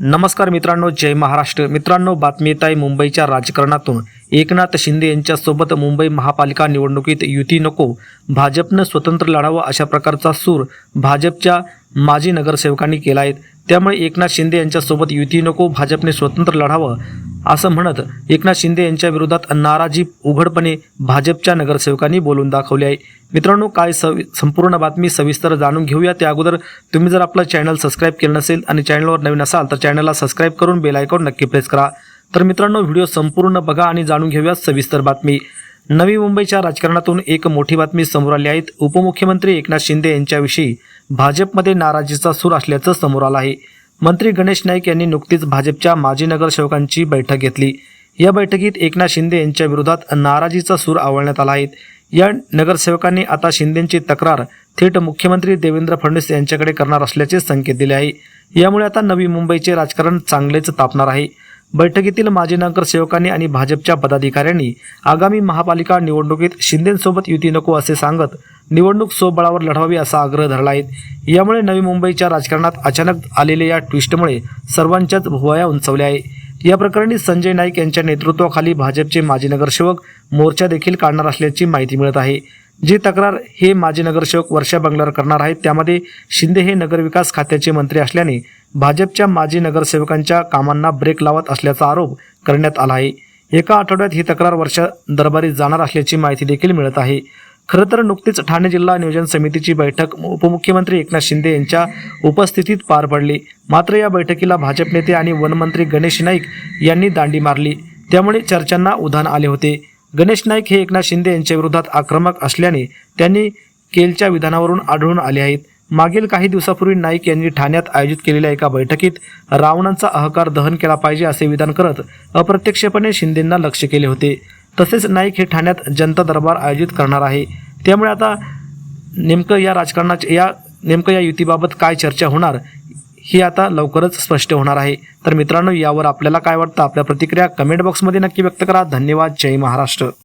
नमस्कार मित्रांनो जय महाराष्ट्र. मित्रांनो बातमी येत आहे मुंबईच्या राजकारणातून. एकनाथ शिंदे यांच्यासोबत मुंबई महापालिका निवडणुकीत युती नको भाजपनं स्वतंत्र लढावं अशा प्रकारचा सूर भाजपच्या माजी नगरसेवकांनी केला आहे. त्यामुळे एकनाथ शिंदे यांच्यासोबत युती नको भाजपने स्वतंत्र लढावं असं म्हणत एकनाथ शिंदे यांच्या विरोधात नाराजी उघडपणे भाजपच्या नगरसेवकांनी बोलून दाखवली आहे. मित्रांनो काय सवि संपूर्ण बातमी सविस्तर जाणून घेऊया. त्या अगोदर तुम्ही जर आपलं चॅनल सबस्क्राईब केलं नसेल आणि चॅनलवर नवीन असाल तर चॅनलला सबस्क्राईब करून बेल आयकॉन नक्की प्रेस करा. तर मित्रांनो व्हिडिओ संपूर्ण बघा आणि जाणून घेऊया सविस्तर बातमी. नवी मुंबईच्या राजकारणातून एक मोठी बातमी समोर आली आहे. उपमुख्यमंत्री एकनाथ शिंदे यांच्याविषयी भाजपमध्ये नाराजीचा सूर असल्याचं समोर आलं आहे. मंत्री गणेश नाईक यांनी नुकतीच भाजपच्या माजी नगरसेवकांची बैठक घेतली. या बैठकीत एकनाथ शिंदे यांच्या विरोधात नाराजीचा सूर आवळण्यात आला आहे. या नगरसेवकांनी आता शिंदेची तक्रार थेट मुख्यमंत्री देवेंद्र फडणवीस यांच्याकडे करणार असल्याचे संकेत दिले आहे. यामुळे आता नवी मुंबईचे राजकारण चांगलेच तापणार आहे. बैठकीतील माजी नगरसेवकांनी आणि भाजपच्या पदाधिकाऱ्यांनी आगामी महापालिका निवडणुकीत शिंदेसोबत युती नको असे सांगत निवडणूक स्वबळावर लढवावी असा आग्रह धरला आहे. यामुळे नवी मुंबईच्या राजकारणात अचानक आलेल्या या ट्विस्टमुळे सर्वांच्याच भुवया उंचवल्या आहे. या प्रकरणी संजय नाईक यांच्या नेतृत्वाखाली भाजपचे माजी नगरसेवक मोर्चा देखील काढणार असल्याची माहिती मिळत आहे. जी तक्रार हे माजी नगरसेवक वर्षा बंगल्यावर करणार आहेत त्यामध्ये शिंदे हे नगरविकास खात्याचे मंत्री असल्याने भाजपच्या माजी नगरसेवकांच्या कामांना ब्रेक लावत असल्याचा आरोप करण्यात आला आहे. एका आठवड्यात ही तक्रार वर्षा दरबारी जाणार असल्याची माहिती देखील मिळत आहे. खरं तर नुकतीच ठाणे जिल्हा नियोजन समितीची बैठक उपमुख्यमंत्री एकनाथ शिंदे यांच्या उपस्थितीत पार पडली. मात्र या बैठकीला भाजप नेते आणि वनमंत्री गणेश नाईक यांनी दांडी मारली. त्यामुळे चर्चांना उधाण आले होते. गणेश नाईक हे एकनाथ शिंदे यांच्या विरोधात आक्रमक असल्याने त्यांनी केलच्या विधानावरून आढळून आले आहेत. मागील काही दिवसापूर्वी नाईक यांनी ठाण्यात आयोजित केलेल्या एका बैठकीत रावणांचा अहकार दहन केला पाहिजे असे विधान करत अप्रत्यक्षपणे शिंदेंना लक्ष केले होते. तसेच नाईक हे ठाण्यात जनता दरबार आयोजित करणार आहे. त्यामुळे आता नेमकं या राजकारणाच्या या नेमकं या युतीबाबत काय चर्चा होणार ही आता लवकरच स्पष्ट होणार आहे. तर मित्रांनो यावर आपल्याला काय वाटतं? आपल्या प्रतिक्रिया कमेंट बॉक्समध्ये नक्की व्यक्त करा. धन्यवाद. जय महाराष्ट्र.